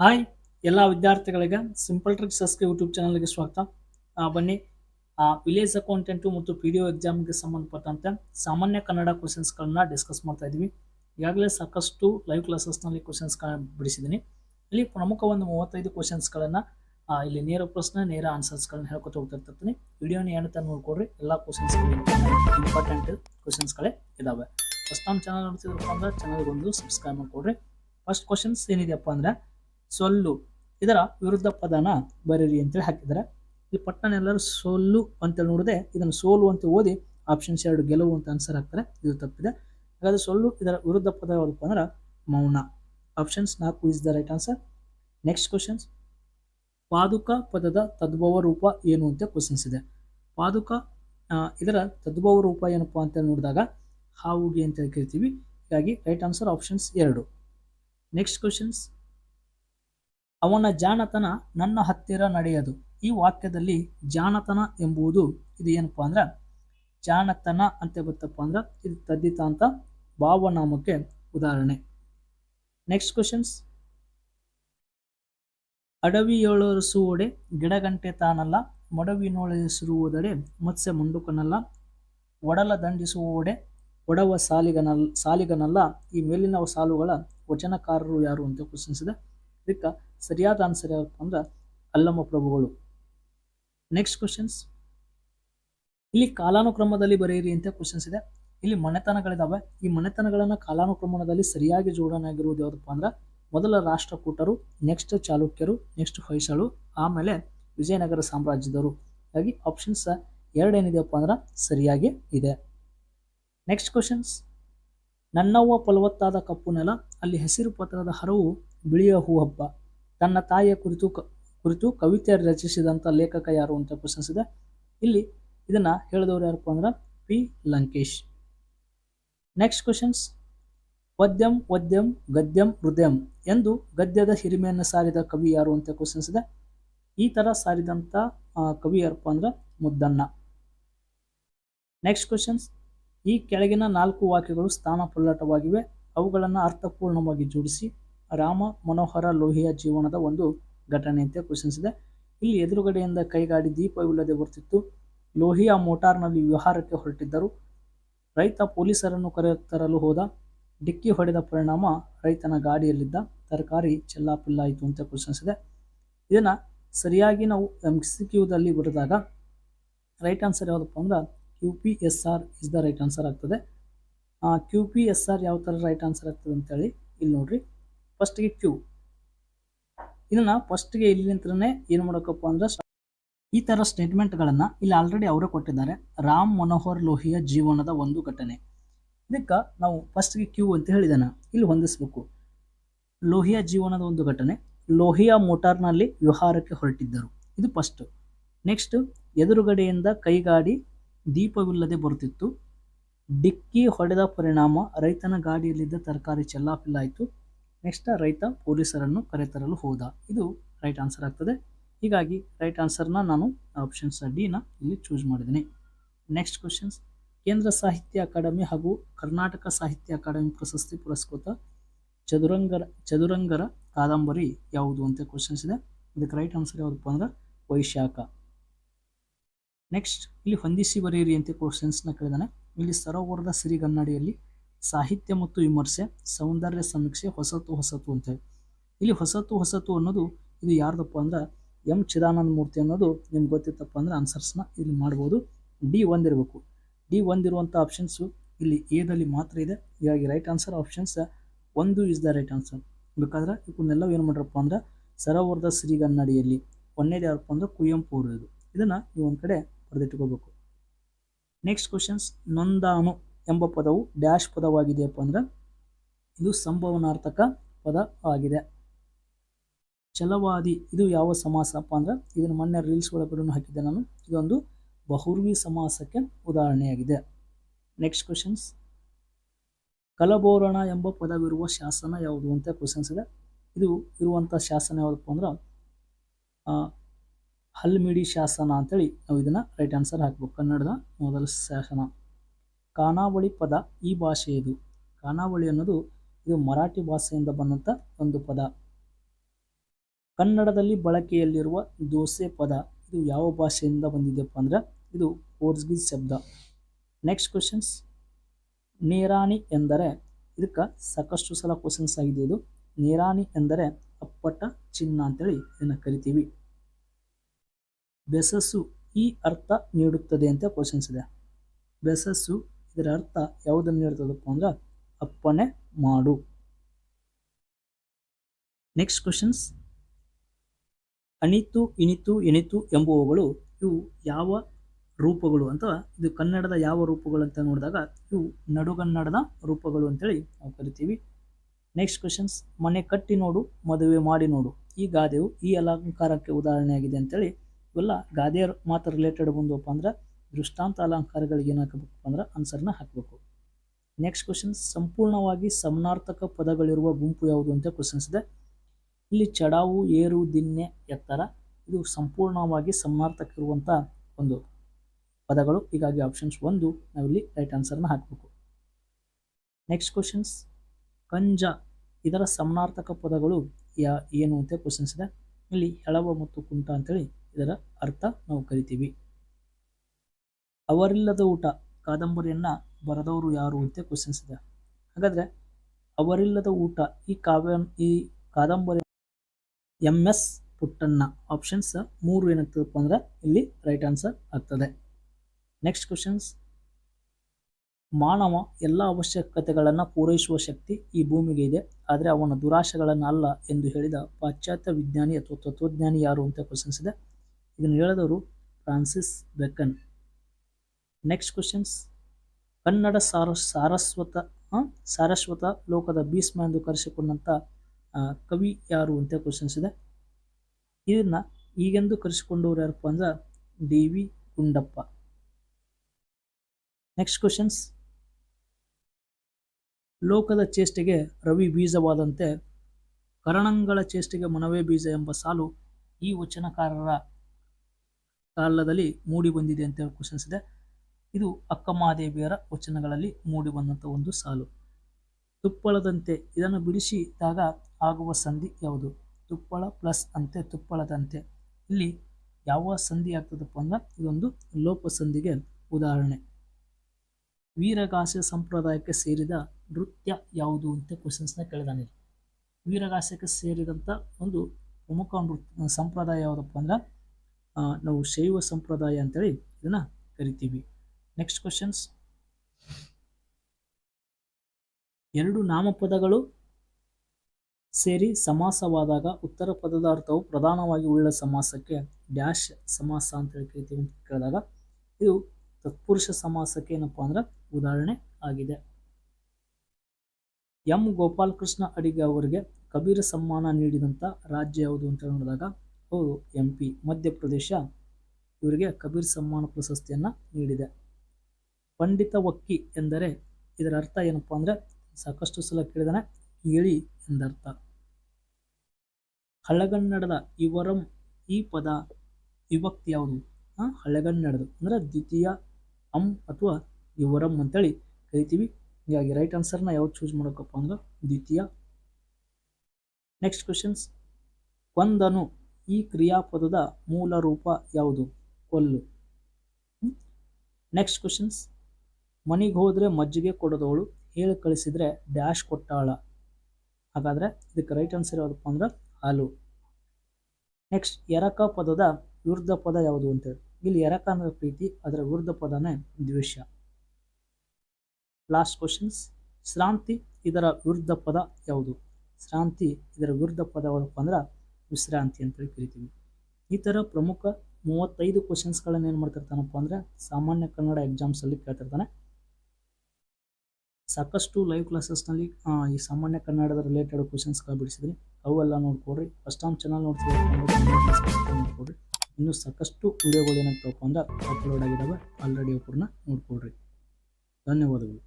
Hi ಎಲ್ಲ ವಿದ್ಯಾರ್ಥಿಗಳಿಗೆ simple ಟ್ರಿಕ್ಸಸ್ಗೆ YouTube ಚಾನಲ್ಗೆ ಸ್ವಾಗತ. ಬನ್ನಿ. ವಿಲೇಜ್ ಅಕೌಂಟೆಂಟು ಮತ್ತು ಪಿ ಡಿ ಒ ಎಕ್ಸಾಮ್ಗೆ ಸಂಬಂಧಪಟ್ಟಂತೆ ಸಾಮಾನ್ಯ ಕನ್ನಡ ಕ್ವಶನ್ಸ್ಗಳನ್ನ ಡಿಸ್ಕಸ್ ಮಾಡ್ತಾ ಇದ್ವಿ ಈಗಾಗಲೇ ಸಾಕಷ್ಟು ಲೈವ್ ಕ್ಲಾಸಸ್ನಲ್ಲಿ ಕ್ವಶನ್ಸ್ಗಳನ್ನ ಬಿಡಿಸಿದ್ದೀನಿ. ಇಲ್ಲಿ ಪ್ರಮುಖ ಒಂದು ಮೂವತ್ತೈದು ಕ್ವಶನ್ಸ್ಗಳನ್ನು ಇಲ್ಲಿ ನೇರ ಪ್ರಶ್ನೆ, ನೇರ ಆನ್ಸರ್ಸ್ಗಳನ್ನ ಹೇಳ್ಕೊತ ಹೋಗ್ತಿರ್ತೀನಿ ವಿಡಿಯೋನ ಏನಂತ ನೋಡ್ಕೊಡ್ರಿ. ಎಲ್ಲ ಕ್ವಶನ್ಸ್ಗಳು ಇಂಪಾರ್ಟೆಂಟ್ ಕ್ವಶನ್ಸ್ಗಳೇ ಇದಾವೆ. ಫಸ್ಟ್ ನಮ್ಮ ಚಾನಲ್ ನೋಡ್ತಿದ್ರಪ್ಪ ಅಂದ್ರೆ ಚಾನಲ್ಗೆ ಒಂದು ಸಬ್ಸ್ಕ್ರೈಬ್ ಮಾಡಿಕೊಡ್ರಿ. ಫಸ್ಟ್ ಕ್ವಶನ್ಸ್ ಏನಿದೆಯಪ್ಪ ಅಂದ್ರೆ ಸೊಲ್ಲು. ಇದರ ವಿರುದ್ಧ ಪದನ ಬರೀರಿ ಅಂತೇಳಿ ಹಾಕಿದ್ದಾರೆ. ಈ ಪಟ್ಟಣ ಎಲ್ಲರೂ ಸೊಲ್ಲು ಅಂತೇಳಿ ನೋಡಿದೆ ಇದನ್ನು ಸೋಲು ಅಂತ ಓದಿ ಆಪ್ಷನ್ಸ್ ಎರಡು ಗೆಲುವು ಅಂತ ಆನ್ಸರ್ ಹಾಕ್ತಾರೆ. ಇದು ತಪ್ಪಿದೆ. ಹಾಗಾದ್ರೆ ಸೊಲ್ಲು ಇದರ ವಿರುದ್ಧ ಪದ ಯಾವುದಪ್ಪ ಅಂದ್ರೆ ಮೌನ. ಆಪ್ಷನ್ಸ್ ನಾಲ್ಕು is the right answer next questions ಪಾದುಕ ಪದದ ತದ್ಭವ ರೂಪ ಏನು ಅಂತ ಕ್ವಶನ್ಸ್ ಇದೆ. ಪಾದುಕ ಇದರ ತದ್ಭವ ರೂಪ ಏನಪ್ಪ ಅಂತ ನೋಡಿದಾಗ ಹಾವುಗೆ ಅಂತ ಕರಿತೀವಿ. ಹೀಗಾಗಿ ರೈಟ್ ಆನ್ಸರ್ ಆಪ್ಷನ್ಸ್ ಎರಡು. ನೆಕ್ಸ್ಟ್ ಕ್ವಶನ್ಸ್ ಅವನ ಜಾಣತನ ನನ್ನ ಹತ್ತಿರ ನಡೆಯದು. ಈ ವಾಕ್ಯದಲ್ಲಿ ಜಾಣತನ ಎಂಬುದು ಇದು ಏನಪ್ಪ ಅಂದ್ರೆ, ಜಾಣತನ ಅಂತ ಗೊತ್ತಪ್ಪ ಅಂದ್ರೆ, ಇದು ತದ್ದಿತಾಂತ ಭಾವನಾಮಕ್ಕೆ ಉದಾಹರಣೆ. ನೆಕ್ಸ್ಟ್ ಕ್ವಶನ್ಸ್ ಅಡವಿಯೊಳಸುವಡೆ ಗಿಡಗಂಟೆ ತಾನಲ್ಲ ಮಡವಿನೊಳಿಸಿರುವುದಡೆ ಮತ್ಸ್ಯ ಮುಂಡುಕನಲ್ಲ, ಒಡಲ ದಂಡಿಸುವಡೆ ಒಡವ ಸಾಲಿಗನಲ್, ಸಾಲಿಗನಲ್ಲ, ಈ ಮೇಲಿನ ಸಾಲುಗಳ ವಚನಕಾರರು ಯಾರು ಅಂತ ಕ್ವಶನ್ಸ್ ಇದೆ. ಇದಕ್ಕೆ ಸರಿಯಾದ ಆನ್ಸರ್ ಯಾವಪ್ಪ ಅಂದ್ರೆ ಅಲ್ಲಮ್ಮ ಪ್ರಭುಗಳು. ನೆಕ್ಸ್ಟ್ ಕ್ವಶನ್ಸ್ ಇಲ್ಲಿ ಕಾಲಾನುಕ್ರಮದಲ್ಲಿ ಬರೆಯಿರಿ ಅಂತ ಕ್ವಶನ್ಸ್ ಇದೆ. ಇಲ್ಲಿ ಮನೆತನಗಳಿದಾವೆ. ಈ ಮನೆತನಗಳನ್ನ ಕಾಲಾನುಕ್ರಮದಲ್ಲಿ ಸರಿಯಾಗಿ ಜೋಡಣೆ ಆಗಿರುವುದು ಯಾವುದಪ್ಪ ಅಂದ್ರೆ ಮೊದಲ ರಾಷ್ಟ್ರಕೂಟರು ನೆಕ್ಸ್ಟ್ ಚಾಲುಕ್ಯರು ನೆಕ್ಸ್ಟ್ ಹೊಯ್ಸಳು, ಆಮೇಲೆ ವಿಜಯನಗರ ಸಾಮ್ರಾಜ್ಯದವರು. ಹಾಗಾಗಿ ಆಪ್ಷನ್ಸ್ ಎರಡೇನಿದೆಯಪ್ಪ ಅಂದ್ರೆ ಸರಿಯಾಗಿ ಇದೆ. ನೆಕ್ಸ್ಟ್ ಕ್ವಶನ್ಸ್ ನನ್ನವ್ವ ಫಲವತ್ತಾದ ಕಪ್ಪು ನೆಲ, ಅಲ್ಲಿ ಹಸಿರು ಪತ್ರದ ಹರವು ಬಿಳಿಯ ಹೂ ಹಬ್ಬ ತನ್ನ ತಾಯಿಯ ಕುರಿತು ಕುರಿತು ಕವಿತೆ ರಚಿಸಿದಂಥ ಲೇಖಕ ಯಾರು ಅಂತ ಪ್ರಶ್ನಿಸಿದೆ. ಇಲ್ಲಿ ಇದನ್ನ ಹೇಳಿದವರು ಯಾರಪ್ಪ ಅಂದ್ರೆ ಪಿ. ಲಂಕೇಶ್. ನೆಕ್ಸ್ಟ್ ಕ್ವಶನ್ಸ್ ಪದ್ಯಂ ವದ್ಯಂ ಗದ್ಯಂ, ಹೃದಯಂ ಎಂದು ಗದ್ಯದ ಹಿರಿಮೆಯನ್ನು ಸಾರಿದ ಕವಿ ಯಾರು ಅಂತ ಕ್ವಶನ್ಸ್ ಇದೆ ಈ ಥರ ಸಾರಿದಂಥ ಕವಿ ಯಾರಪ್ಪ ಅಂದ್ರೆ ಮುದ್ದಣ್ಣ. ನೆಕ್ಸ್ಟ್ ಕ್ವಶನ್ಸ್ ಈ ಕೆಳಗಿನ ನಾಲ್ಕು ವಾಕ್ಯಗಳು ಸ್ಥಾನ ಪಲ್ಲಟವಾಗಿವೆ. ಅವುಗಳನ್ನು ಅರ್ಥಪೂರ್ಣವಾಗಿ ಜೋಡಿಸಿ ರಾಮ ಮನೋಹರ ಲೋಹಿಯ ಜೀವನದ ಒಂದು ಘಟನೆ ಅಂತ ಕ್ವಶನ್ಸ್ ಇಲ್ಲಿ ಎದುರುಗಡೆಯಿಂದ ಕೈಗಾಡಿ ದೀಪವಿಲ್ಲದೆ ಬರ್ತಿತ್ತು. ಲೋಹಿಯ ಮೋಟಾರ್ನಲ್ಲಿ ವಿಹಾರಕ್ಕೆ ಹೊರಟಿದ್ದರು. ರೈತ ಪೊಲೀಸರನ್ನು ಕರೆತರಲು ಹೋದ. ಡಿಕ್ಕಿ ಹೊಡೆದ ಪರಿಣಾಮ ರೈತನ ಗಾಡಿಯಲ್ಲಿದ್ದ. ತರಕಾರಿ ಚೆಲ್ಲಾಪಿಲ್ಲಾಯಿತು ಅಂತ ಕ್ವಶನ್ಸ್ ಇದೆ. ಇದನ್ನು ಸರಿಯಾಗಿ ನಾವು ಎಂ ಸಿ ಕ್ಯೂದಲ್ಲಿ ಬರೆದಾಗ ರೈಟ್ ಆನ್ಸರ್ ಯಾವುದಪ್ಪ ಅಂದ್ರೆ Q P S R is the right answer ಆಗ್ತದೆ. ಕ್ಯೂ ಪಿ ಎಸ್ ಆರ್ ಯಾವ ಥರ ರೈಟ್ ಆನ್ಸರ್ ಆಗ್ತದೆ ಅಂತೇಳಿ ಇಲ್ಲಿ ನೋಡ್ರಿ. ಫಸ್ಟ್ಗೆ ಕ್ಯೂ ಇದನ್ನ ಫಸ್ಟ್ಗೆ ಇಲ್ಲಿ ನಿಂತ್ರನೇ ಏನು ಮಾಡಬೇಕಪ್ಪ ಅಂದ್ರೆ ಈ ಥರ ಸ್ಟೇಟ್ಮೆಂಟ್ಗಳನ್ನು ಇಲ್ಲಿ ಆಲ್ರೆಡಿ ಅವರು ಕೊಟ್ಟಿದ್ದಾರೆ. ರಾಮ್ ಮನೋಹರ್ ಲೋಹಿಯ ಜೀವನದ ಒಂದು ಘಟನೆ. ಇದಕ್ಕೆ ನಾವು ಫಸ್ಟ್ಗೆ ಕ್ಯೂ ಅಂತ ಹೇಳಿದಾನ. ಇಲ್ಲಿ ಹೊಂದಿಸ್ಬೇಕು. ಲೋಹಿಯ ಜೀವನದ ಒಂದು ಘಟನೆ. ಲೋಹಿಯ ಮೋಟಾರ್ನಲ್ಲಿ ವ್ಯವಹಾರಕ್ಕೆ ಹೊರಟಿದ್ದರು. ಇದು ಫಸ್ಟ್ ನೆಕ್ಸ್ಟ್ ಎದುರುಗಡೆಯಿಂದ ಕೈಗಾಡಿ ದೀಪವಿಲ್ಲದೆ ಬರುತ್ತಿತ್ತು. ಡಿಕ್ಕಿ ಹೊಡೆದ ಪರಿಣಾಮ ರೈತನ ಗಾಡಿಯಲ್ಲಿದ್ದ ತರಕಾರಿ ಚೆಲ್ಲಾಪಿಲ್ಲಾಯಿತು. ನೆಕ್ಸ್ಟ್ ರೈತ ಪೊಲೀಸರನ್ನು ಕರೆತರಲು ಹೋದ. ಇದು ರೈಟ್ ಆನ್ಸರ್ ಆಗ್ತದೆ. ಹೀಗಾಗಿ ರೈಟ್ ಆನ್ಸರ್ನ ನಾನು ಆಪ್ಷನ್ಸ್ ಡಿನ ಇಲ್ಲಿ ಚೂಸ್ ಮಾಡಿದ್ದೀನಿ. ನೆಕ್ಸ್ಟ್ ಕ್ವಶನ್ಸ್ ಕೇಂದ್ರ ಸಾಹಿತ್ಯ ಅಕಾಡೆಮಿ ಹಾಗೂ ಕರ್ನಾಟಕ ಸಾಹಿತ್ಯ ಅಕಾಡೆಮಿ ಪ್ರಶಸ್ತಿ ಪುರಸ್ಕೃತ ಚದುರಂಗರ ಚದುರಂಗರ ಕಾದಂಬರಿ ಯಾವುದು ಅಂತ ಕ್ವಶನ್ಸ್ ಇದೆ. ಇದಕ್ಕೆ ರೈಟ್ ಆನ್ಸರ್ ಯಾವುದಪ್ಪ ಅಂದ್ರೆ ವೈಶಾಖ. ನೆಕ್ಸ್ಟ್ ಇಲ್ಲಿ ಹೊಂದಿಸಿ ಬರೆಯಿರಿ ಅಂತ ಕ್ವಶನ್ಸ್ನ ಕೇಳಿದಾನೆ. ಇಲ್ಲಿ ಸರೋವರದ ಸಿರಿಗನ್ನಡಿಯಲ್ಲಿ ಸಾಹಿತ್ಯ ಮತ್ತು ವಿಮರ್ಶೆ, ಸೌಂದರ್ಯ ಸಮೀಕ್ಷೆ, ಹೊಸತು ಹೊಸತು ಅಂತೇಳಿ ಇಲ್ಲಿ ಹೊಸತು ಹೊಸತು ಅನ್ನೋದು ಇದು ಯಾರ್ದಪ್ಪ ಅಂದ್ರೆ ಎಂ ಚಿದಾನಂದ ಮೂರ್ತಿ ಅನ್ನೋದು ನಿಮ್ಗೆ ಗೊತ್ತಿತ್ತಪ್ಪ ಅಂದ್ರೆ ಆನ್ಸರ್ಸ್ನ ಇಲ್ಲಿ ಮಾಡ್ಬೋದು. ಡಿ ಒಂದಿರಬೇಕು ಡಿ ಒಂದಿರುವಂಥ ಆಪ್ಷನ್ಸು ಇಲ್ಲಿ ಎದಲ್ಲಿ ಮಾತ್ರ ಇದೆ. ಹೀಗಾಗಿ ರೈಟ್ ಆನ್ಸರ್ ಆಪ್ಷನ್ಸ್ ಒಂದು ಇಸ್ ದ ರೈಟ್ ಆನ್ಸರ್ ಬೇಕಾದ್ರೆ ಇವನ್ನೆಲ್ಲ ಏನು ಮಾಡ್ರಪ್ಪ ಅಂದ್ರೆ ಸರೋವರದ ಸಿರಿಗನ್ನಡಿಯಲ್ಲಿ ಒಂದೇದು ಯಾರಪ್ಪ ಅಂದ್ರೆ ಕುವೆಂಪು ಇದು. ಇದನ್ನು ನೀವು ಒಂದು ಕಡೆ ಬರೆದಿಟ್ಕೋಬೇಕು. Next questions ನೊಂದಾನು. ಎಂಬ ಪದವು ಡ್ಯಾಶ್ ಪದವಾಗಿದೆಯಪ್ಪ ಅಂದರೆ ಇದು ಸಂಭವನಾರ್ಥಕ ಪದ ಆಗಿದೆ. ಛಲವಾದಿ, ಇದು ಯಾವ ಸಮಾಸಪ್ಪ ಅಂದ್ರೆ ಇದನ್ನು ಮೊನ್ನೆ ರೀಲ್ಸ್ ಒಳಗಡೆ ಹಾಕಿದ್ದೆ ನಾನು. ಇದೊಂದು ಬಹುರ್ವಿ ಸಮಾಸಕ್ಕೆ ಉದಾಹರಣೆಯಾಗಿದೆ. ನೆಕ್ಸ್ಟ್ ಕ್ವಶನ್ಸ್ ಕಲಬೋರಣ ಎಂಬ ಪದವಿರುವ ಶಾಸನ ಯಾವುದು ಅಂತ ಕ್ವಶನ್ಸ್ ಇದೆ. ಇದು ಇರುವಂಥ ಶಾಸನ ಯಾವುದಪ್ಪ ಅಂದ್ರೆ ಹಲ್ಮಿಡಿ ಶಾಸನ ಅಂತೇಳಿ ನಾವು ಇದನ್ನು ರೈಟ್ ಆನ್ಸರ್ ಹಾಕಬೇಕು. ಕನ್ನಡದ ಮೊದಲ ಶಾಸನ. ಖಾನಾವಳಿ ಪದ ಈ ಭಾಷೆ ಇದು. ಖಾನಾವಳಿ ಅನ್ನೋದು ಇದು ಮರಾಠಿ ಭಾಷೆಯಿಂದ ಬಂದಂಥ ಒಂದು ಪದ. ಕನ್ನಡದಲ್ಲಿ ಬಳಕೆಯಲ್ಲಿರುವ ದೋಸೆ ಪದ ಇದು ಯಾವ ಭಾಷೆಯಿಂದ ಬಂದಿದೆಯಪ್ಪ ಅಂದ್ರೆ ಇದು ಪೋರ್ಚುಗೀಸ್ ಶಬ್ದ. ನೆಕ್ಸ್ಟ್ ಕ್ವಶನ್ಸ್ ನೀರಾಣಿ ಎಂದರೆ ಇದಕ್ಕೆ ಸಾಕಷ್ಟು ಸಲ ಕ್ವಶನ್ಸ್ ಆಗಿದೆ ಇದು. ನೀರಾಣಿ ಎಂದರೆ ಅಪ್ಪಟ ಚಿನ್ನ ಅಂತೇಳಿ ಇದನ್ನು ಕರಿತೀವಿ. ಬೆಸಸ್ಸು ಈ ಅರ್ಥ ನೀಡುತ್ತದೆ ಅಂತ ಕ್ವಶನ್ಸ್ ಇದೆ. ಬೆಸಸ್ಸು ಇದರ ಅರ್ಥ ಯಾವುದನ್ನು ಹೇಳ್ತದಪ್ಪ ಅಂದ್ರೆ ಅಪ್ಪಣೆ ಮಾಡು. ನೆಕ್ಸ್ಟ್ ಕ್ವಶನ್ಸ್ ಅಣಿತು ಇಣಿತು ಎಣಿತು ಎಂಬುವುಗಳು ಇವು ಯಾವ ರೂಪಗಳು ಅಂತ ಇದು ಕನ್ನಡದ ಯಾವ ರೂಪಗಳು ಅಂತ ನೋಡಿದಾಗ ಇವು ನಡುಗನ್ನಡದ ರೂಪಗಳು ಅಂತೇಳಿ ನಾವು ಕರಿತೀವಿ. ನೆಕ್ಸ್ಟ್ ಕ್ವಶನ್ಸ್ ಮನೆ ಕಟ್ಟಿ ನೋಡು, ಮದುವೆ ಮಾಡಿ ನೋಡು. ಈ ಗಾದೆಯು ಈ ಅಲಂಕಾರಕ್ಕೆ ಉದಾಹರಣೆಯಾಗಿದೆ ಅಂತೇಳಿ ಇವೆಲ್ಲ ಗಾದೆಯ ಮಾತ್ರ ರಿಲೇಟೆಡ್ ಬಂದವಪ್ಪ ಅಂದ್ರೆ ದೃಷ್ಟಾಂತ ಅಲಂಕಾರಗಳಿಗೆ ಏನು ಹಾಕಬೇಕಪ್ಪ ಅಂದ್ರೆ ಆನ್ಸರ್ನ ಹಾಕಬೇಕು. ನೆಕ್ಸ್ಟ್ ಕ್ವಶನ್ ಸಂಪೂರ್ಣವಾಗಿ ಸಮನಾರ್ಥಕ ಪದಗಳಿರುವ ಗುಂಪು ಯಾವುದು ಅಂತ ಕ್ವಶನ್ಸ್ ಇದೆ. ಇಲ್ಲಿ ಚಡಾವು, ಏರು ದಿನ್ನೆ ಎತ್ತರ ಇದು ಸಂಪೂರ್ಣವಾಗಿ ಸಮನಾರ್ಥಕ ಇರುವಂಥ ಒಂದು ಪದಗಳು. ಹೀಗಾಗಿ ಆಪ್ಷನ್ಸ್ ಒಂದು ನಾವಿಲ್ಲಿ ರೈಟ್ ಆನ್ಸರ್ನ ಹಾಕಬೇಕು. ನೆಕ್ಸ್ಟ್ ಕ್ವಶನ್ಸ್ ಕಂಜ, ಇದರ ಸಮನಾರ್ಥಕ ಪದಗಳು ಯಾ, ಏನು ಅಂತ ಕ್ವಶನ್ಸ್ ಇದೆ. ಇಲ್ಲಿ ಹೆಳವ ಮತ್ತು ಕುಂಟ ಅಂತೇಳಿ ಇದರ ಅರ್ಥ ನಾವು ಕರಿತೀವಿ. ಅವರಿಲ್ಲದ ಊಟ, ಕಾದಂಬರಿಯನ್ನ ಬರೆದವರು ಯಾರು ಅಂತ ಕ್ವಶನ್ಸ್ ಇದೆ. ಹಾಗಾದ್ರೆ ಅವರಿಲ್ಲದ ಊಟ, ಈ ಕಾವ್ಯ, ಈ ಕಾದಂಬರಿ ಎಂ ಎಸ್ ಪುಟ್ಟಣ್ಣ ಆಪ್ಷನ್ಸ್ ಮೂರು ಏನಾಗ್ತದಪ್ಪ ಅಂದ್ರೆ ಇಲ್ಲಿ ರೈಟ್ ಆನ್ಸರ್ ಆಗ್ತದೆ. ನೆಕ್ಸ್ಟ್ ಕ್ವಶನ್ಸ್ ಮಾನವ ಎಲ್ಲ ಅವಶ್ಯಕತೆಗಳನ್ನು ಪೂರೈಸುವ ಶಕ್ತಿ ಈ ಭೂಮಿಗೆ ಇದೆ. ಆದರೆ ಅವನ ದುರಾಶೆಗಳನ್ನು ಅಲ್ಲ ಎಂದು ಹೇಳಿದ ಪಾಶ್ಚಾತ್ಯ ವಿಜ್ಞಾನಿ ಅಥವಾ ತತ್ವಜ್ಞಾನಿ ಯಾರು ಅಂತ ಕ್ವಶನ್ಸ್ ಇದೆ. ಇದನ್ನು ಹೇಳಿದವರು Francis Bacon next questions Kannada ಸಾರ, ಸಾರಸ್ವತ ಸಾರಸ್ವತ ಲೋಕದ ಭೀಷ್ಮ ಎಂದು ಕರೆಸಿಕೊಂಡಂಥ ಕವಿ ಯಾರು ಅಂತ ಕ್ವಶನ್ಸ್ ಇದೆ. ಇದನ್ನ ಈಗೆಂದು ಕರೆಸಿಕೊಂಡವ್ರು ಯಾರಪ್ಪ ಅಂದ್ರೆ D V Gundappa. Next questions ಲೋಕದ ಚೇಷ್ಟೆಗೆ ರವಿ ಬೀಜವಾದಂತೆ ಕರಣಂಗಳ ಚೇಷ್ಟೆಗೆ ಮನವೇ ಬೀಜ ಎಂಬ ಸಾಲು ಈ ವಚನಕಾರರ ಕಾಲದಲ್ಲಿ ಮೂಡಿ ಬಂದಿದೆ ಅಂತ ಕ್ವಶನ್ಸ್ ಇದೆ. ಇದು ಅಕ್ಕಮಹಾದೇವಿಯರ ವಚನಗಳಲ್ಲಿ ಮೂಡಿ ಬಂದಂಥ ಒಂದು ಸಾಲು. ತುಪ್ಪಳದಂತೆ ಇದನ್ನು ಬಿಡಿಸಿದಾಗ ಆಗುವ ಸಂಧಿ ಯಾವುದು? ತುಪ್ಪಳ ಪ್ಲಸ್ ಅಂತೆ ತುಪ್ಪಳದಂತೆ. ಇಲ್ಲಿ ಯಾವ ಸಂಧಿ ಆಗ್ತದಪ್ಪ ಅಂದ್ರೆ ಇದೊಂದು ಲೋಪ ಸಂಧಿಗೆ ಉದಾಹರಣೆ. ವೀರಗಾಸೆ ಸಂಪ್ರದಾಯಕ್ಕೆ ಸೇರಿದ ನೃತ್ಯ ಯಾವುದು ಅಂತ ಕ್ವಶನ್ಸ್ನ ಕೇಳಿದಾನೆ ವೀರಗಾಸಕ್ಕೆ ಸೇರಿದಂಥ ಒಂದು ಪ್ರಮುಖ ನೃತ್ಯ, ಸಂಪ್ರದಾಯ ಯಾವುದಪ್ಪ ಅಂದ್ರೆ ನಾವು ಶೈವ ಸಂಪ್ರದಾಯ ಅಂತೇಳಿ ಇದನ್ನ ಕರಿತೀವಿ. ನೆಕ್ಸ್ಟ್ ಕ್ವಶನ್ಸ್ ಎರಡು ನಾಮಪದಗಳು ಸೇರಿ ಸಮಾಸವಾದಾಗ ಉತ್ತರ ಪದದ ಅರ್ಥವು ಪ್ರಧಾನವಾಗಿ ಉಳ್ಳ ಸಮಾಸಕ್ಕೆ ಡ್ಯಾಶ್ ಸಮಾಸ ಅಂತೇಳಿ ಕರಿತೀವಿ ಅಂತ ಕೇಳಿದಾಗ ಇದು ತತ್ಪುರುಷ ಸಮಾಸಕ್ಕೆ ಏನಪ್ಪ ಅಂದ್ರೆ ಉದಾಹರಣೆ ಆಗಿದೆ. ಎಂ ಗೋಪಾಲಕೃಷ್ಣ ಅಡಿಗ ಅವರಿಗೆ ಕಬೀರ ಸಮ್ಮಾನ ನೀಡಿದಂಥ ರಾಜ್ಯ ಯಾವುದು ಅಂತ ನೋಡಿದಾಗ ಹೌದು ಎಂ ಪಿ ಮಧ್ಯಪ್ರದೇಶ ಇವರಿಗೆ ಕಬೀರ್ ಸಮ್ಮಾನ ಪ್ರಶಸ್ತಿಯನ್ನು ನೀಡಿದೆ. ಪಂಡಿತ ವಕ್ಕಿ ಎಂದರೆ ಇದರ ಅರ್ಥ ಏನಪ್ಪ ಅಂದರೆ ಸಾಕಷ್ಟು ಸಲ ಕೇಳಿದಾನೆ ಕೇಳಿ ಎಂದರ್ಥ. ಹಳಗನ್ನಡದ ಇವರಂ ಈ ಪದ ವಿಭಕ್ತಿ ಯಾವುದು? ಹಳೆಗನ್ನಡದು ಅಂದರೆ ದ್ವಿತೀಯ ಅಂ ಅಥವಾ ಇವರಂ ಅಂತೇಳಿ ಕರಿತೀವಿ. ಹೀಗಾಗಿ ರೈಟ್ ಆನ್ಸರ್ನ ಯಾವ್ದು ಚೂಸ್ ಮಾಡೋಕಪ್ಪ ಅಂದ್ರೆ ದ್ವಿತೀಯ. ನೆಕ್ಸ್ಟ್ ಕ್ವಶನ್ಸ್ ಕೊಂದನು ಈ ಕ್ರಿಯಾಪದದ ಮೂಲ ರೂಪ ಯಾವುದು? ಕೊಲ್ಲು. ನೆಕ್ಸ್ಟ್ ಕ್ವಶನ್ಸ್ ಮನೆಗೆ ಹೋದರೆ ಮಜ್ಜಿಗೆ ಕೊಡದವಳು, ಹೇಳಿ ಕಳಿಸಿದ್ರೆ ಡ್ಯಾಶ್ ಕೊಟ್ಟಾಳ. ಹಾಗಾದರೆ ಇದಕ್ಕೆ ರೈಟ್ ಆನ್ಸರ್ ಯಾವುದಪ್ಪ ಅಂದ್ರೆ ಹಾಲು. ನೆಕ್ಸ್ಟ್ ಎರಕ ಪದದ ವಿರುದ್ಧ ಪದ ಯಾವುದು ಅಂತೇಳಿ ಇಲ್ಲಿ ಎರಕ ಅಂದ್ರೆ ಪ್ರೀತಿ ಅದರ ವಿರುದ್ಧ ಪದನೇ ದ್ವೇಷ. ಲಾಸ್ಟ್ ಕ್ವಶನ್ಸ್ ಶ್ರಾಂತಿ ಇದರ ವಿರುದ್ಧ ಪದ ಯಾವುದು? ಶ್ರಾಂತಿ ಇದರ ವಿರುದ್ಧ ಪದ ಯಾವುದಪ್ಪ ಅಂದ್ರೆ ವಿಶ್ರಾಂತಿ ಅಂತೇಳಿ ಕರಿತೀವಿ. ಈ ಥರ ಪ್ರಮುಖ ಮೂವತ್ತೈದು ಕ್ವಶನ್ಸ್ಗಳನ್ನು ಏನು ಮಾಡ್ತಿರ್ತಾನಪ್ಪ ಅಂದರೆ ಸಾಮಾನ್ಯ ಕನ್ನಡ ಎಕ್ಸಾಮ್ಸಲ್ಲಿ ಕೇಳ್ತಿರ್ತಾನೆ. ಸಾಕಷ್ಟು ಲೈವ್ ಕ್ಲಾಸಸ್ನಲ್ಲಿ ಈ ಸಾಮಾನ್ಯ ಕನ್ನಡದ ರಿಲೇಟೆಡ್ ಕ್ವಶನ್ಸ್ಗಳು ಬಿಡಿಸಿದ್ರಿ ಅವೆಲ್ಲ ನೋಡ್ಕೊಡ್ರಿ. ಫಸ್ಟ್ ಟೈಮ್ ಚಾನಲ್ ನೋಡ್ತೀವಿ ಇನ್ನೂ ಸಾಕಷ್ಟು ವಿಡಿಯೋಗಳು ಏನಾಗ್ತಾವಪ್ಪ ಅಂದ್ರೆ ಅಪ್ಲೋಡ್ ಆಗಿದ್ದಾವೆ ಆಲ್ರೆಡಿ ಅವ್ರನ್ನ ನೋಡ್ಕೊಡ್ರಿ. ಧನ್ಯವಾದಗಳು.